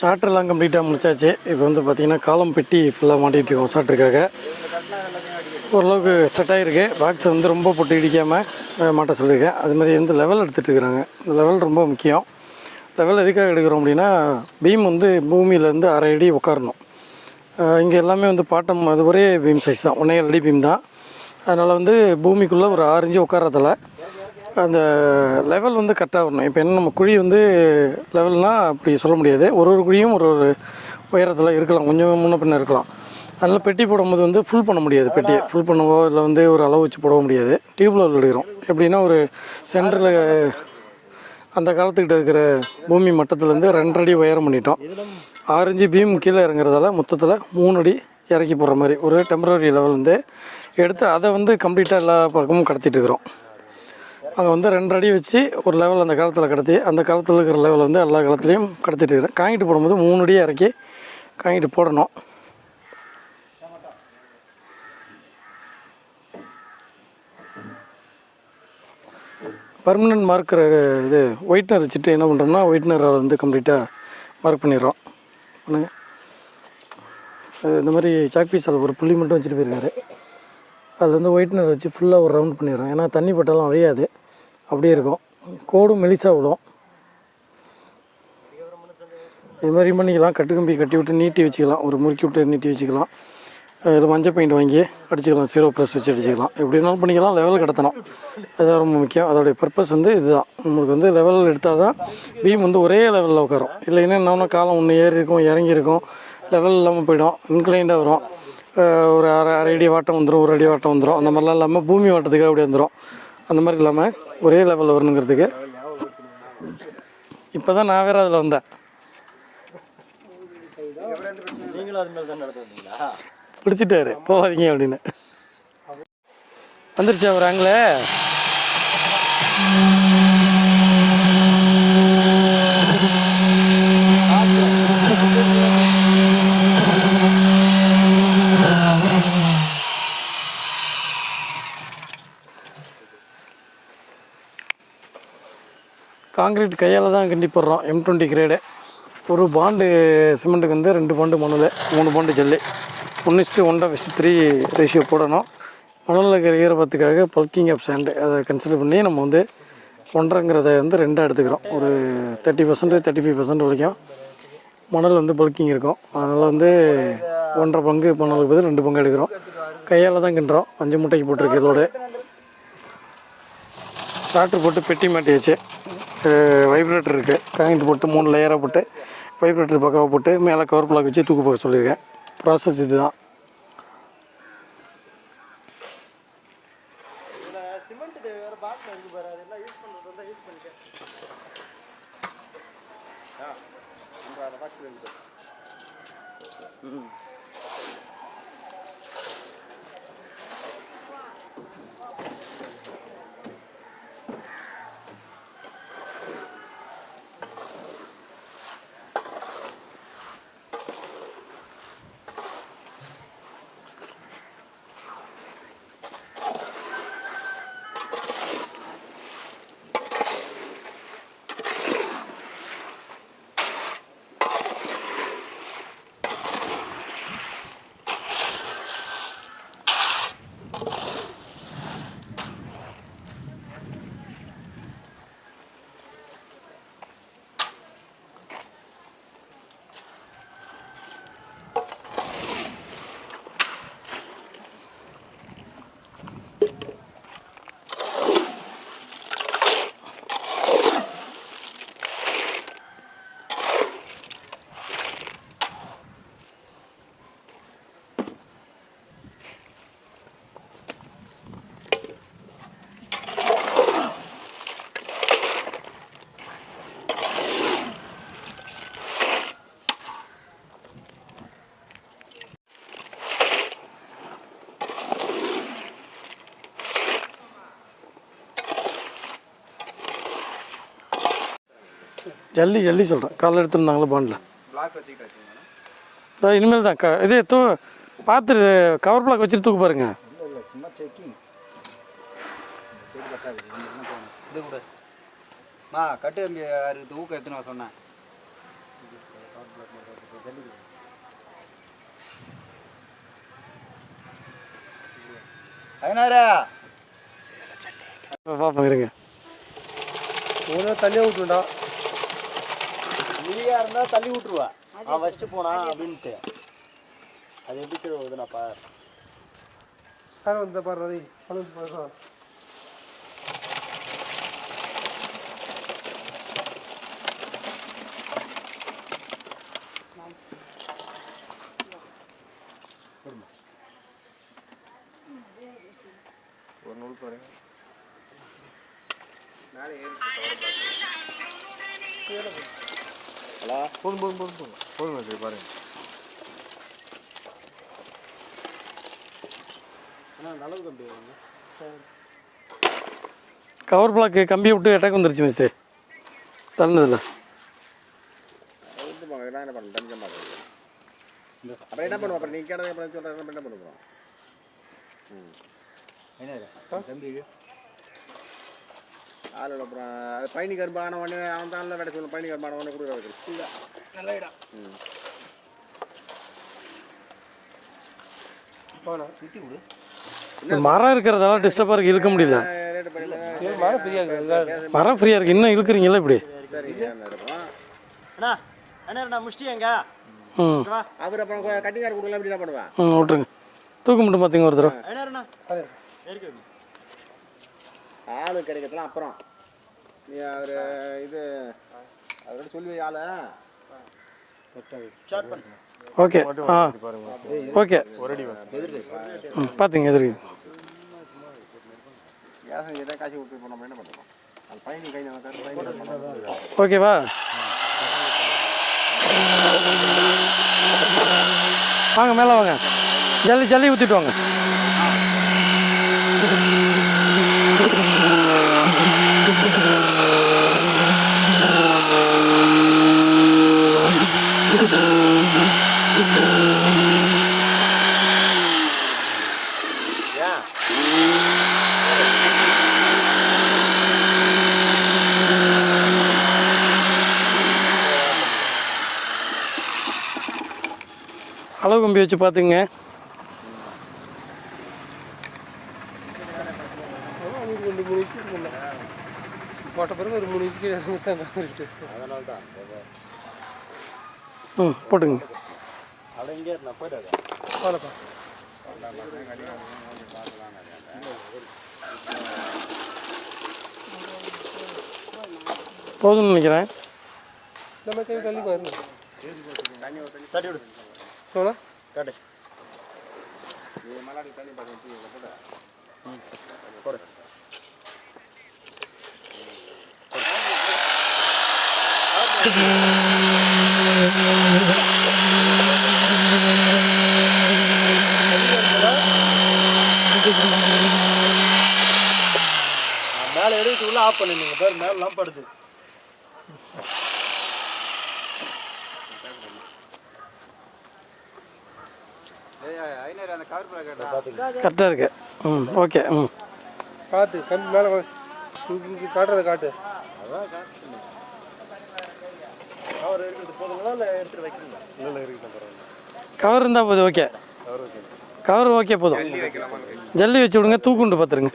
ஷார்ட்டெல்லாம் கம்ப்ளீட்டாக முடிச்சாச்சு. இப்போ வந்து பார்த்திங்கன்னா காலம் பெட்டி ஃபுல்லாக மாட்டிகிட்டு இருக்கோம் ஷார்ட்டருக்காக ஓரளவுக்கு செட் ஆகிருக்கு பாக்ஸை வந்து ரொம்ப போட்டு இடிக்காமல் மாட்ட சொல்லியிருக்கேன். அது மாதிரி வந்து லெவல் எடுத்துகிட்டு இருக்கிறாங்க. இந்த லெவல் ரொம்ப முக்கியம். லெவல் எதுக்காக எடுக்கிறோம் அப்படின்னா பீம் வந்து பூமியிலேருந்து அரை அடி உட்காரணும் இங்கே எல்லாமே வந்து பாட்டம் அது ஒரே பீம் சைஸ் தான். ஒன்றே அடி பீம் தான். அதனால் வந்து பூமிக்குள்ளே ஒரு ஆறு இன்ச்சு உட்காரத்தில் அந்த லெவல் வந்து கரெக்டாக வரணும் இப்போ என்ன நம்ம குழி வந்து லெவல்னால் அப்படி சொல்ல முடியாது. ஒரு ஒரு குழியும் ஒரு ஒரு உயரத்தில் இருக்கலாம். கொஞ்சம் முன்ன பின்ன இருக்கலாம். அதனால் பெட்டி போடும்போது வந்து ஃபுல் பண்ண முடியாது பெட்டியை. ஃபுல் பண்ணவோ இல்லை வந்து ஒரு அளவு வச்சு போடவும் முடியாது. டியூப்ல எடுக்கிறோம் எப்படின்னா ஒரு சென்டரில் அந்த காலத்துக்கிட்ட இருக்கிற பூமி மட்டத்துலேருந்து ரெண்டரை அடி உயரம் பண்ணிட்டோம். ஆரஞ்சு பீம் கீழே இறங்குறதால மொத்தத்தில் மூணு அடி இறக்கி போடுற மாதிரி. ஒரு டெம்பரரி லெவல் வந்து எடுத்து அதை வந்து கம்ப்ளீட்டாக எல்லா பக்கமும் கடத்திட்டு இருக்கிறோம். அதை வந்து ரெண்டு அடி வச்சு ஒரு லெவல் அந்த காலத்தில் கடத்தி அந்த காலத்தில் இருக்கிற லெவல் வந்து எல்லா காலத்துலேயும் கடத்திட்டு இருக்கிறேன் காங்கிட்டு போடும்போது மூணு அடி இறக்கி காங்கிட்டு போடணும். பர்மனெண்ட் மார்க்கர் இது ஒயிட்னர் வச்சுட்டு என்ன பண்ணுறோம்னா ஒயிட்னரை வந்து கம்ப்ளீட்டாக மார்க் பண்ணிடுறோம். இந்த மாதிரி சாக் பீஸில் ஒரு புள்ளி மட்டும் வச்சுட்டு போயிருக்காரு. அதில் வந்து ஒயிட்னர் வச்சு ஃபுல்லாக ஒரு ரவுண்ட் பண்ணிடுறோம். ஏன்னா தண்ணி பட்டாலும் அழியாது அப்படியே இருக்கும். கோடும் மெலிசாக விடும். இது மாதிரி பண்ணிக்கலாம். கட்டுக்கம்பி கட்டி விட்டு நீட்டி வச்சுக்கலாம். ஒரு முறுக்கி விட்டு நீட்டி வச்சுக்கலாம். அதில் மஞ்சள் பெயிண்ட் வாங்கி அடிச்சுக்கலாம். ஜீரோ ப்ளஸ் வச்சு அடிச்சுக்கலாம். எப்படி வேணாலும் பண்ணிக்கலாம். லெவல் கடத்தணும். அதுதான் ரொம்ப முக்கியம். அதோடைய பர்பஸ் வந்து இதுதான். நம்மளுக்கு வந்து லெவல் எடுத்தால் தான் பீம் வந்து ஒரே லெவலில் உட்காரும். இல்லைன்னா என்ன காலம் ஒன்று ஏறி இருக்கும் இறங்கி இருக்கும். லெவல் இல்லாமல் போயிடும். இன்க்ளைண்டாக வரும். ஒரு அரை அரை அடி வாட்டம் வந்துடும் ஒரு அடி வாட்டம் வந்துடும் அந்த மாதிரிலாம் இல்லாமல் பூமி வாட்டத்துக்கு அப்படி வந்துடும் அந்த மாதிரி இல்லாமல் ஒரே லெவலில் வரணுங்கிறதுக்கு. இப்போ தான் நான் வேறு அதில் வந்தேன். பிடிச்சிட்டாரு. போகாதீங்க அப்படின்னு. வந்துருச்சா ஒரு ஆங்கில காங்கிரீட் கையால் தான் கண்டிப்படுறோம். எம் டுவெண்ட்டி கிரேடு ஒரு பாண்டு சிமெண்ட்டுக்கு வந்து ரெண்டு பாண்டு மணல் மூணு பாண்டு ஜல்லி. ஒன்று இஸ்ட்டு ஒன்றரை வெஸ்ட் த்ரீ ரேஷியோ போடணும். மணலில் இருக்கிற ஈரப்பத்துக்காக பல்கிங் ஆஃப் சாண்டு அதை கன்சிடர் பண்ணி நம்ம வந்து ஒன்றரைங்கிறத வந்து ரெண்டாக எடுத்துக்கிறோம். ஒரு thirty percent thirty five percent வரைக்கும் மணல் வந்து பல்கிங் இருக்கும். அதனால் வந்து ஒன்றரை பங்கு மணலுக்கு பதில் ரெண்டு பங்கு எடுக்கிறோம். கையால் தான் கிண்டுறோம். அஞ்சு மூட்டைக்கு போட்டிருக்கு லோடு டிராக்டர் போட்டு பெட்டி மாட்டியாச்சு. வைப்ரேட்டர் இருக்குது காங்கிட்டு போட்டு மூணு லேயராக போட்டு வைப்ரேட்டர் பக்காவாக போட்டு மேலே கவர் பிளாக் வச்சு தூக்கு போக சொல்லியிருக்கேன். ப்ராசஸ் இதுதான். Mm-hmm. ஜல்லி ஜல்லி சொல்கிறேன் காலைல எடுத்துருந்தாங்களே பாண்டில் பிளாக் இனிமேல் தான். க இது தூ பார்த்து கவர் பிளாக் வச்சுட்டு தூக்கு பாருங்க. இல்லை இல்லை சும்மா செக்கிங் சைடு கட்டாது இது கூட. மா கட்டு கம்பி அறுபது ஊக்கம் எடுத்துன்னு வர சொன்னேன்? ஐநாரா பார்ப்போம் இருங்க. ஒன்று தள்ளியே விட்டுருண்டா நீயா இருந்தா தள்ளி விட்டுருவா. அவன் ஃபஸ்ட்டு போனா அப்படின்ட்டு. அது எப்படி கீழே வருதுனாப்பா வந்து பாரு பாரு ஒரு ஹலோ போதும் போதும் போதும் போதும் போதும் சரி பாருங்க அண்ணா நல்லது கம்பி கவர் பிளாக்கு கம்பி விட்டு அட்டாக் வந்துருச்சு மிஸ்திரி தள்ளினதில்ல நான் என்ன பண்ண தனிக்க மாட்டேன் அப்புறம் என்ன பண்ணுவோம் அப்புறம் நீ கேட்டதுக்கு அப்புறம் சொல்கிறேன் என்ன பண்ணுவோம் என்ன கம்பி ஆள் அப்புறம் அது பயணி கரும்பான உடனே அவன் தான் விட சொல்லணும் பயணி கரும்பான உடனே கொடுக்குறது இல்லை நல்ல இடம். மரம் இருக்கிறதால டிஸ்டர்பாக இருக்குது இழுக்க முடியல. பண்ணி மழை பெரிய மரம் ஃப்ரீயாக இருக்குது இன்னும் இழுக்கிறீங்களா இப்படி? அண்ணா அண்ணா முடிச்சிட்டியாங்க ம். அவர் அப்புறம் கட்டிங்கார் கொடுக்கலாம் எப்படி என்ன பண்ணுவேன் ம் விட்ருங்க தூக்க மட்டும் பார்த்தீங்க ஒரு தடவை. அண்ணா இருக்கு ஆளு கிடைக்கிறதுலாம் அப்புறம். நீ அவர் இது அவர்கிட்ட சொல்லி ஆளை? ஸ்டார்ட் பண்ணு. ஓகே. ஆ. ஓகே. ம் பார்த்தீங்க எதிர்க்கு. ஓகேவா வாங்க மேலே வாங்க. ஜல்லி ஜல்லி ஊற்றிட்டு வாங்க. அளவு கம்பி வச்சு பார்த்துங்க போட்ட பிறகு ஒரு மூணு இன்ச்சு அதனால தான் ம் போட்டுங்க போதும்னு நினைக்கிறேன். நம்ம கை தள்ளி பாருங்க தட்டி விடு சோனா கட்டு மலாடி தண்ணி பார்த்து ஆஃப் பண்ணு நீங்கள் பேர் மேலாம் படுது. கரெக்டாக இருக்கு. ம் ஓகே ம். காட்டு கம்பி மேலே இங்கே காட்டுறதை காட்டு. அவர் இருக்கிறது போதுங்களா இல்லை இல்லை பரவாயில்ல. கவர் இருந்தால் போதும் ஓகே. வச்சு கவர் ஓகே போதும். ஜல்லி வச்சு விடுங்க தூக்குண்டு பார்த்துருங்க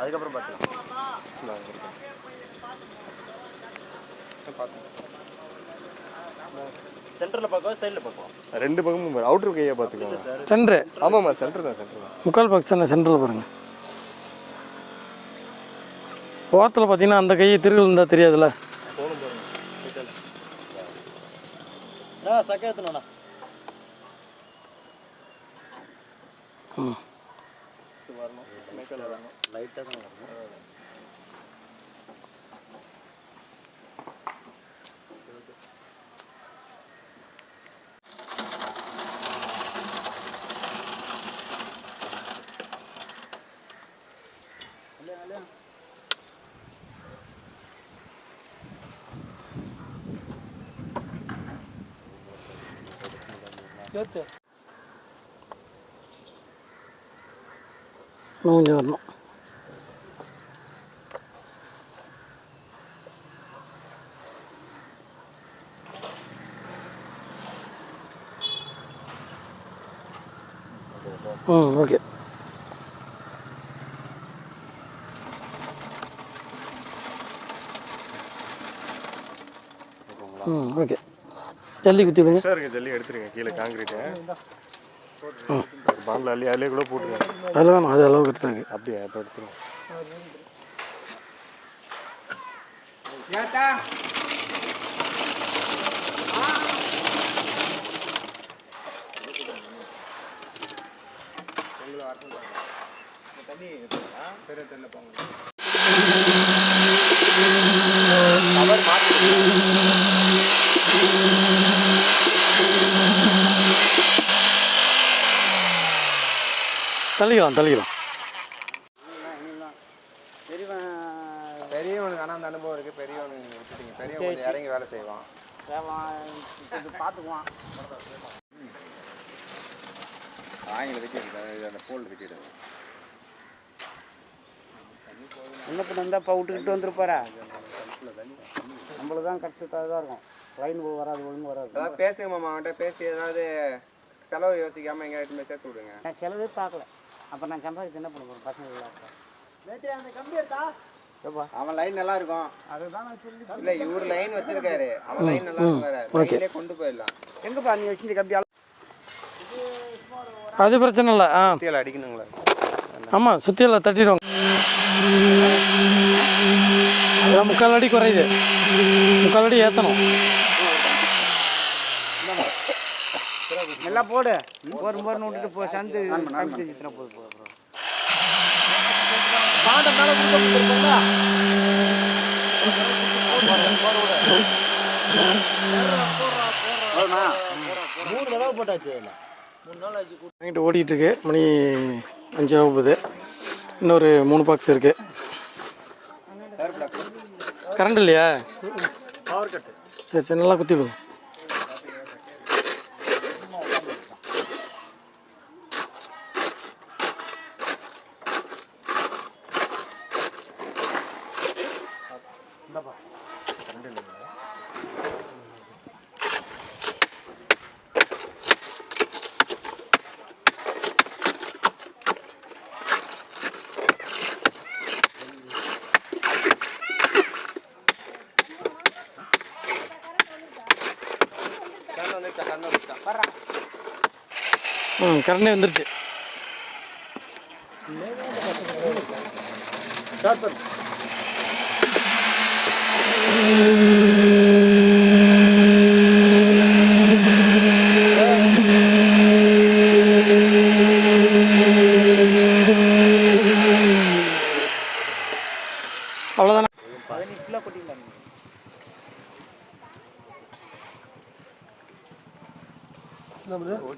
அதுக்கப்புறம் பார்த்துக்கலாம் சென்டரில் பார்க்கவா சைடில் பார்க்கவா? ரெண்டு பக்கமும் அவுட்டர் கையை பார்த்துக்கோங்க சென்ட்ரு. ஆமாம்மா சென்டர் தான் சென்டர் தான். முக்கால் பாக்ஸ் தானே சென்டரில் பாருங்கள் ஓரத்தில் பார்த்தீங்கன்னா அந்த கையை திருகள் இருந்தால் தெரியாதுல்ல? ஆ சக்கை ஏற்றணும்ண்ணா ம். லைட்டாக தான் வரணும். Grazie. Buongiorno. Mm, ok. ஜல்லி குத்தி விடுங்க சார் ஜல்லி எடுத்துருங்க. கீழே காங்கிரீட்டு பாலில் அள்ளி அதிலே கூட போட்டுருங்க. அதில் வேணும். அது அளவு கட்டுறாங்க. அப்படியே? அப்போ எடுத்துருங்க. தள்ளிக்கலாம் தள்ளிக்கலாம் பெரியவனுக்கு ஆனால் அந்த அனுபவம் இருக்குது விட்டுட்டீங்க. பெரியவன் கொஞ்சம் இறங்கி வேலை செய்வான். பார்த்துக்குவான். ஆங்கில அந்த போல் வெட்டிடு என்ன பண்ண இருந்தால் இப்போ விட்டுக்கிட்டு வந்துருப்பாரா? நம்மளுக்கு தான் கஷ்டத்தாக தான் இருக்கும். லைன் வராது ஒழுங்கு வராது. ஏதாவது பேசுங்க மாமா அவன்கிட்ட பேசி ஏதாவது செலவு யோசிக்காமல் எங்கே எடுத்து போய் சேர்த்து விடுங்க. நான் செலவே பார்க்கல. அப்போ நான் சம்பாதிச்சு என்ன பண்ண போகிறேன் பசங்க அவன் லைன் நல்லா இருக்கும். அதுதான் நான் சொல்லி இல்ல இவர் லைன் வச்சிருக்காரு. அவன் லைன் நல்லா இருக்கும் வேற. லைன்லயே கொண்டு போயிடலாம். எங்கப்பா நீ வச்சு கம்பி? அது பிரச்சனை இல்லை ஆ. குட்டியால் அடிக்கணுங்களா? ஆமாம் சுற்றியில் தட்டிடுவாங்க. அதான் முக்கால் அடி குறையுது. முக்கால் அடி ஏற்றணும் நல்லா போடு. ஒரு முறை விட்டுட்டு போ சந்து செஞ்சுனா போது போ மூணு வாங்கிட்டு ஓடிட்டு இருக்கு மணி அஞ்சு ஆகுது இன்னொரு மூணு பாக்ஸ் இருக்கு. கரண்ட் இல்லையா? சரி சரி நல்லா குத்தி விடுங்க கரண்டே வந்துருச்சு. ஸ்டார்ட் பண்ணு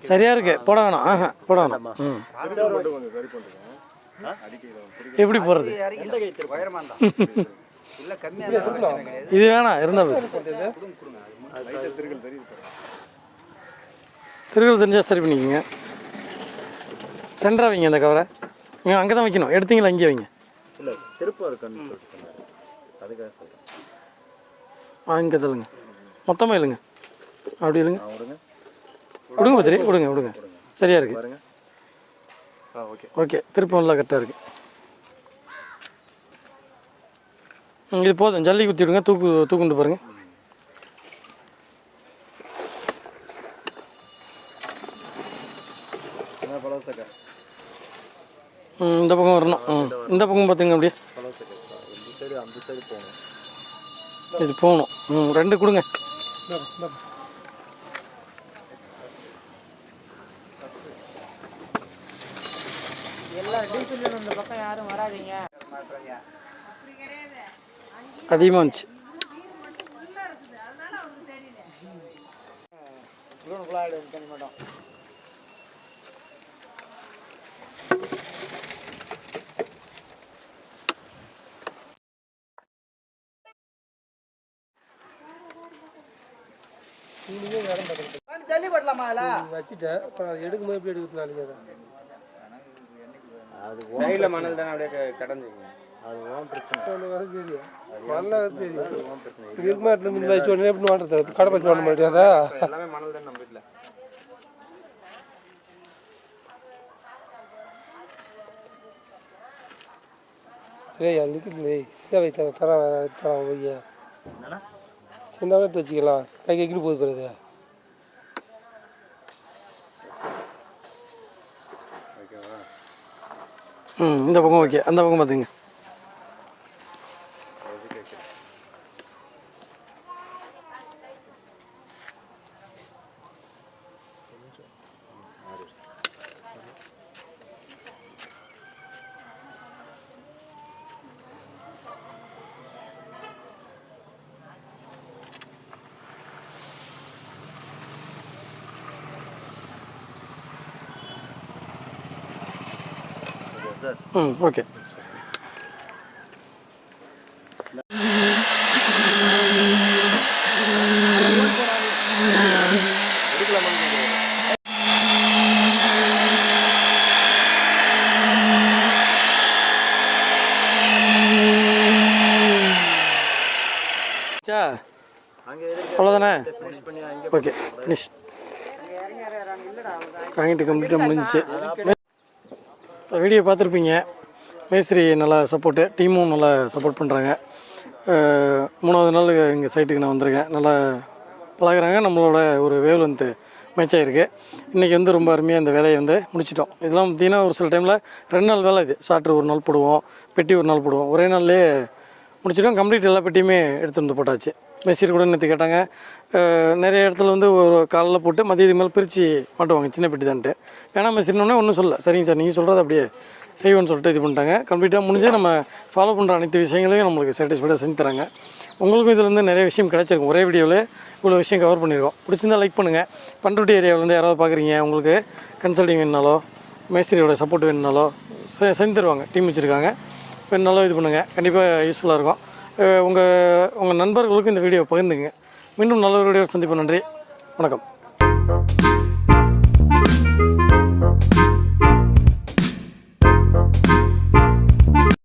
சரியா இருக்கு. போட வேணாம். ஆஹா போட வேணாம். ம். எப்படி கிடையாது. இது வேணாம் இருந்தா. திருக்குறள் தெரிஞ்சால் சரி பண்ணிக்கோங்க. சென்டராக வைங்க அந்த கவரை. நீங்கள் அங்கே தான் வைக்கணும். எடுத்தீங்களா இங்கே வைங்க. இங்கே தள்ளுங்க. மொத்தமாக இல்லைங்க. அப்படி இல்லைங்க. விடுங்க பத்திரி விடுங்க விடுங்க சரியா இருக்கு. பாருங்க. ஆ ஓகே. ஓகே திருப்பம் எல்லாம் கரெக்டாக இருக்கு. ம், இது போதும். ஜல்லி குத்தி விடுங்க. தூக்கு தூக்குண்டு பாருங்க. என்ன பழம் சக்கா? ம், இந்த பக்கம் வரணும். ம் இந்த பக்கம். பார்த்துங்க அப்படியே. இது போகணும். ம் ரெண்டு கொடுங்க. எல்லாம் டீசல் இந்த பக்கம் யாரும் வராதீங்க. அதிகமாக இருந்துச்சு குளோனுக்குள்ள ஆயிடும் தனி அது சைடில் மணல் தானே அப்படியே கடந்துங்க அது ஓம் பிரச்சனை. இருமாட்டில் முந்தி வச்சு உடனே எப்படி கடை பச்சு வாட முடியாதா மணல் தான் நம்ம வீட்டில் ஏய் நிற்குது சின்ன வயசு தர தர ஐயா சின்ன வயசு வச்சுக்கலாம். கை கைக்கு போகுது பிறகு ம் இந்த பக்கம் ஓகே அந்த பக்கம் பார்த்துங்க ஓகே சார். ம் ஓகே. அவ்வளோதானே ஓகே ஃபினிஷ் காங்கிட்டு கம்ப்ளீட்டாக முடிஞ்சிச்சு. வீடியோ பார்த்துருப்பீங்க. மேஸ்திரி நல்லா சப்போர்ட்டு டீமும் நல்லா சப்போர்ட் பண்ணுறாங்க மூணாவது நாள் எங்கள் சைட்டுக்கு நான் வந்திருக்கேன். நல்லா பழகுறாங்க. நம்மளோட ஒரு வேவ் லென்த்து மேட்ச் ஆகிருக்கு இன்றைக்கி வந்து ரொம்ப அருமையாக இந்த வேலையை வந்து முடிச்சிட்டோம். இதெல்லாம் பார்த்திங்கன்னா ஒரு சில டைமில் ரெண்டு நாள் வேலை இது. சாட்ரு ஒரு நாள் போடுவோம் பெட்டி ஒரு நாள் போடுவோம். ஒரே நாள்லேயே முடிச்சிட்டோம். கம்ப்ளீட் எல்லா பெட்டியுமே எடுத்துகிட்டு வந்து போட்டாச்சு. மெஷின் கூட நேற்று கேட்டாங்க. நிறைய இடத்துல வந்து ஒரு காலில் போட்டு மதியத்துக்கு மேலே பிரித்து மாட்டுவாங்க சின்ன பெட்டி தான்ட்டு. வேணாம் மெஸ்ஸிர்னோடனே ஒன்றும் சொல்ல சரிங்க சார் நீங்கள் சொல்கிறது அப்படியே செய்வோன்னு சொல்லிட்டு இது பண்ணிட்டாங்க. கம்ப்ளீட்டாக முடிஞ்சு நம்ம ஃபாலோ பண்ணுற அனைத்து விஷயங்களையும் நம்மளுக்கு சாட்டிஸ்ஃபைடாக செஞ்சு தராங்க. உங்களுக்கும் இதுலேருந்து நிறைய விஷயம் கிடச்சிருக்கும். ஒரே வீடியோவில் இவ்வளோ விஷயம் கவர் பண்ணியிருக்கோம். பிடிச்சிருந்தா லைக் பண்ணுங்கள் பண்ருட்டி ஏரியாவிலேருந்து யாராவது பார்க்குறீங்க உங்களுக்கு கன்சல்டிங் வேணுனாலோ மேஸ்திரியோட சப்போர்ட் வேணுனாலோ செ- செஞ்சு தருவாங்க. டீம் வச்சுருக்காங்க. வேணுனாலும் இது பண்ணுங்கள் கண்டிப்பாக யூஸ்ஃபுல்லாக இருக்கும். உங்கள் உங்கள் நண்பர்களுக்கும் இந்த வீடியோ பகிர்ந்துங்க மீண்டும் நல்ல ஒரு வீடியோ சந்திப்போம். நன்றி. வணக்கம்.